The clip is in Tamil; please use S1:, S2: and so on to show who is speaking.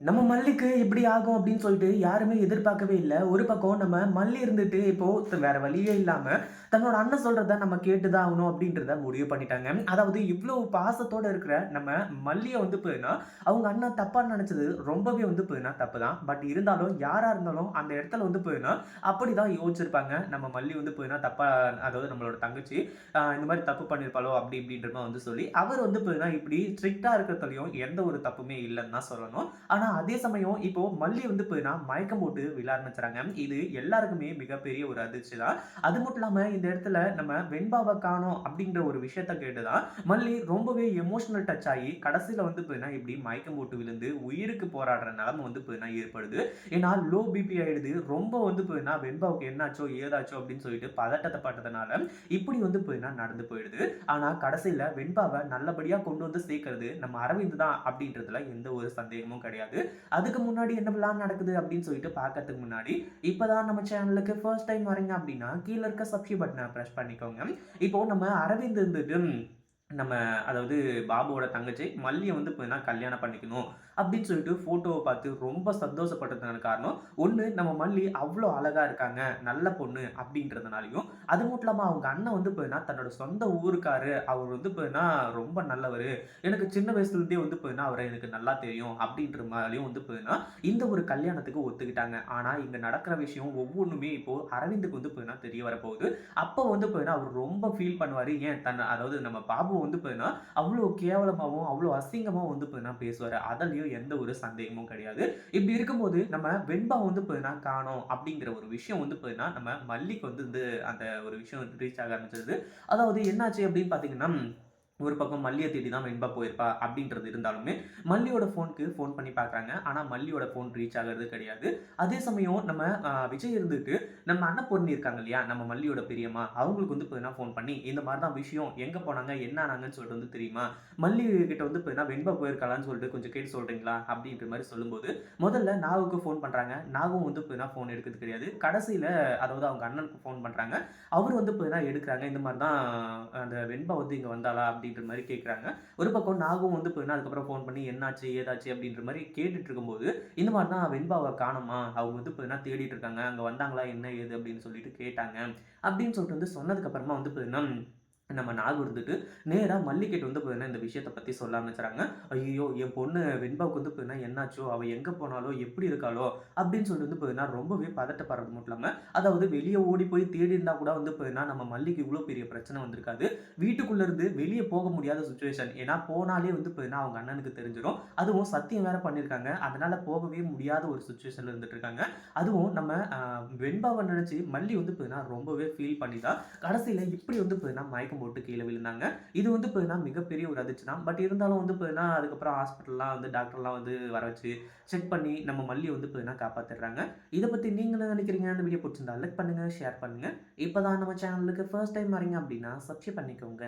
S1: நம்ம மல்லிக்கு இப்படி ஆகும் அப்படின்னு சொல்லிட்டு யாருமே எதிர்பார்க்கவே இல்லை ஒரு பக்கம் நம்ம மல்லி இருந்துட்டு இப்போ வேற வழியே இல்லாம தன்னோட அண்ணன் சொல்றத நம்ம கேட்டு தான் ஆகணும் அப்படின்றத முடிவு பண்ணிட்டாங்க. அதாவது இவ்வளவு பாசத்தோட இருக்கிற நம்ம மல்லியை வந்து போயினா அவங்க அண்ணன் தப்பா நினைச்சது ரொம்பவே வந்து போயினா தப்பு தான். பட் இருந்தாலும் யாரா இருந்தாலும் அந்த இடத்துல வந்து போயினா அப்படிதான் யோசிச்சிருப்பாங்க. நம்ம மல்லி வந்து போயினா தப்பா அதாவது நம்மளோட தங்கச்சி இந்த மாதிரி தப்பு பண்ணியிருப்பாளோ அப்படி இப்படின்ற வந்து சொல்லி, அவர் வந்து போயினா இப்படி ஸ்ட்ரிக்டா இருக்கிறதுலயும் எந்த ஒரு தப்புமே இல்லைன்னு தான் சொல்லணும். ஆனா அதே சமயம் இப்போ மல்லி வந்து போயினா மயக்கம் போட்டு விழ ஆரம்பிச்சுறாங்க. இது எல்லாருக்குமே மிகப்பெரிய ஒரு அதிர்ச்சி தான். அது மட்டும் இல்லாம இந்த இடத்துல நம்ம வெண்பாவை காணோம் அப்படின்ற ஒரு விஷயத்த கேட்டு தான் மல்லி ரொம்பவே எமோஷனல் டச் ஆகி கடைசியில வந்து போயினா இப்படி மயக்கம் போட்டு விழுந்து உயிருக்கு போராடுற நிலைமை வந்து போயினா ஏற்படுது. ஏன்னா லோ பிபி ஆயிடுது. ரொம்ப வந்து போயினா வெண்பாவுக்கு என்னாச்சோ ஏதாச்சோ அப்படின்னு சொல்லிட்டு பதட்டத்தை பட்டதுனால இப்படி வந்து போயினா நடந்து போயிடுது. ஆனா கடைசியில வெண்பாவை நல்லபடியா கொண்டு வந்து சேர்க்கறது நம்ம அரவிந்த் தான் அப்படின்றதுல எந்த ஒரு சந்தேகமும் கிடையாது. அதுக்கு முன்னாடி என்னவெல்லாம் நடக்குது அப்படின்னு சொல்லிட்டு பார்க்கறதுக்கு முன்னாடி, இப்போதான் நம்ம சேனலுக்கு ஃபர்ஸ்ட் டைம் வரீங்க அப்படின்னா, கீழே இருக்க சப்ஸ்கிரைப் பட்டனை ப்ரெஸ் பண்ணிக்கோங்க. இப்போ நம்ம அரவிந்த் இருந்துட்டு நம்ம அதாவது பாபுவோட தங்கச்சி மல்லியை வந்து இப்போ கல்யாணம் பண்ணிக்கணும் அப்படின்னு சொல்லிட்டு ஃபோட்டோவை பார்த்து ரொம்ப சந்தோஷப்பட்டதுக்கான காரணம், ஒன்று நம்ம மல்லி அவ்வளோ அழகாக இருக்காங்க, நல்ல பொண்ணு அப்படின்றதுனாலையும் அது மட்டும் இல்லாமல் அவங்க அண்ணன் வந்து பார்த்தீங்கன்னா தன்னோட சொந்த ஊருக்காரு. அவர் வந்து போயினா ரொம்ப நல்லவர் எனக்கு சின்ன வயசுலேருந்தே வந்து போயினா அவரை எனக்கு நல்லா தெரியும் அப்படின்ற மாதிரியும் வந்து போயினா இந்த ஒரு கல்யாணத்துக்கு ஒத்துக்கிட்டாங்க. ஆனால் இங்கே நடக்கிற விஷயம் ஒவ்வொன்றுமே இப்போது அரவிந்துக்கு வந்து போயினா தெரிய வரப்போகுது. அப்போ வந்து போயினா அவர் ரொம்ப ஃபீல் பண்ணுவார் ஏன் தன் அதாவது நம்ம பாபு வந்து பார்த்தீங்கன்னா, அவ்வளோ கேவலமாகவும் அவ்வளோ அசிங்கமாகவும் வந்து பார்த்தீங்கன்னா பேசுவார் அதுலயும் எந்த ஒரு சந்தேகமும் கிடையாது. இப்படி இருக்கும்போது நம்ம வெண்பா வந்து பார்த்தீங்கன்னா காணோம் அப்படிங்கிற ஒரு விஷயம் வந்து பார்த்தீங்கன்னா, நம்ம மல்லிக்கு வந்து வந்து அந்த ஒரு விஷயம் வந்து ரீச் ஆக ஆரம்பிச்சது. அதாவது என்னாச்சு அப்படின்னு பார்த்தீங்கன்னா, ஒரு பக்கம் மல்லியை தேடி தான் வெண்பா போயிருப்பா அப்படின்றது இருந்தாலுமே, மல்லியோட ஃபோனுக்கு ஃபோன் பண்ணி பார்க்குறாங்க. ஆனால் மல்லியோட ஃபோன் ரீச் ஆகுறது கிடையாது. அதே சமயம் நம்ம விஜய் இருந்துட்டு நம்ம அண்ணன் பொண்ணு இருக்காங்க இல்லையா? நம்ம மல்லியோட பெரியம்மா, அவங்களுக்கு வந்து பார்த்தீங்கன்னா ஃபோன் பண்ணி, இந்த மாதிரி தான் விஷயம். எங்கே போனாங்க? என்ன ஆனாங்கன்னு சொல்லிட்டு வந்து தெரியுமா? மல்லி கிட்ட வந்து பார்த்தீங்கன்னா வெண்பா போயிருக்காளான்னு சொல்லிட்டு கொஞ்சம் கேட்டு சொல்கிறீங்களா அப்படின்ற மாதிரி சொல்லும்போது, முதல்ல நாகுக்கு ஃபோன் பண்ணுறாங்க நாகும் வந்து பார்த்தீங்கன்னா ஃபோன் எடுக்கிறது கிடையாது. கடைசியில் அதாவது அவங்க அண்ணனுக்கு ஃபோன் பண்ணுறாங்க அவர் வந்து பார்த்தீங்கன்னா எடுக்கிறாங்க இந்த மாதிரி தான் அந்த வெண்பா வந்து இங்கே வந்தாளா? அப்படின்ற மாதிரி கேட்குறாங்க. ஒரு பக்கம் நாகும் வந்து பார்த்தீங்கன்னா அதுக்கப்புறம் ஃபோன் பண்ணி என்னாச்சு? ஏதாச்சு? அப்படின்ற மாதிரி கேட்டுட்டு இருக்கும்போது, இந்த மாதிரி தான் வெண்பாவ காணுமா அவங்க வந்து பார்த்தீங்கன்னா தேடிட்டு இருக்காங்க. அங்க வந்தாங்களா? என்ன ஏது? அப்படின்னு சொல்லிட்டு கேட்டாங்க. அப்படின்னு சொல்லிட்டு வந்து சொன்னதுக்கு அப்புறமா வந்து பார்த்தீங்கன்னா, நம்ம நாகு இருந்துட்டு நேராக மல்லிகேட் வந்து பார்த்தீங்கன்னா இந்த விஷயத்த பற்றி சொல்ல ஆரம்பிச்சுறாங்க. ஐயோ என் பொண்ணு வெண்பாவுக்கு வந்து பார்த்தீங்கன்னா என்னாச்சோ? அவள் எங்கே போனாலோ எப்படி இருக்காளோ?" அப்படின்னு சொல்லிட்டு வந்து பார்த்தீங்கன்னா ரொம்பவே பதட்டப்படுறது மட்டும் இல்லாமல் அதாவது வெளியே ஓடி போய் தேடி இருந்தால் கூட வந்து பார்த்தீங்கன்னா, நம்ம மல்லிக்கு இவ்வளோ பெரிய பிரச்சனை வந்திருக்காது. வீட்டுக்குள்ளேருந்து வெளியே போக முடியாத சுச்சுவேஷன் ஏன்னா போனாலே வந்து பார்த்தீங்கன்னா அவங்க அண்ணனுக்கு தெரிஞ்சிடும் அதுவும் சத்தியம் வேற பண்ணியிருக்காங்க. அதனால் போகவே முடியாத ஒரு சுச்சுவேஷனில் இருந்துட்டு இருக்காங்க. அதுவும் நம்ம வெண்பாவை நினச்சி மல்லி வந்து பார்த்தீங்கன்னா ரொம்பவே ஃபீல் பண்ணி தான் கடைசியில் இப்படி வந்து பார்த்தீங்கன்னா மயக்கம் போட்டு கீழே விழுந்தாங்க. இது வந்து பார்த்தீங்கன்னா மிகப்பெரிய ஒரு அதிர்ச்சி தான். பட் இருந்தாலும் வந்து பார்த்தீங்கன்னா அதுக்கப்புறம் ஹாஸ்பிட்டல்லாம் வந்து டாக்டர்லாம் வந்து வர வச்சு செக் பண்ணி நம்ம மல்லியை வந்து பார்த்தீங்கன்னா காப்பாத்திடுறாங்க. இதை பற்றி நீங்க என்ன நினைக்கிறீங்க? அந்த வீடியோ பிடிச்சிருந்தா லைக் பண்ணுங்கள் ஷேர் பண்ணுங்க. இப்பதான் நம்ம சேனலுக்கு ஃபர்ஸ்ட் டைம் வரீங்க அப்படின்னா சப்ஸ்கிரைப் பண்ணிக்கோங்க.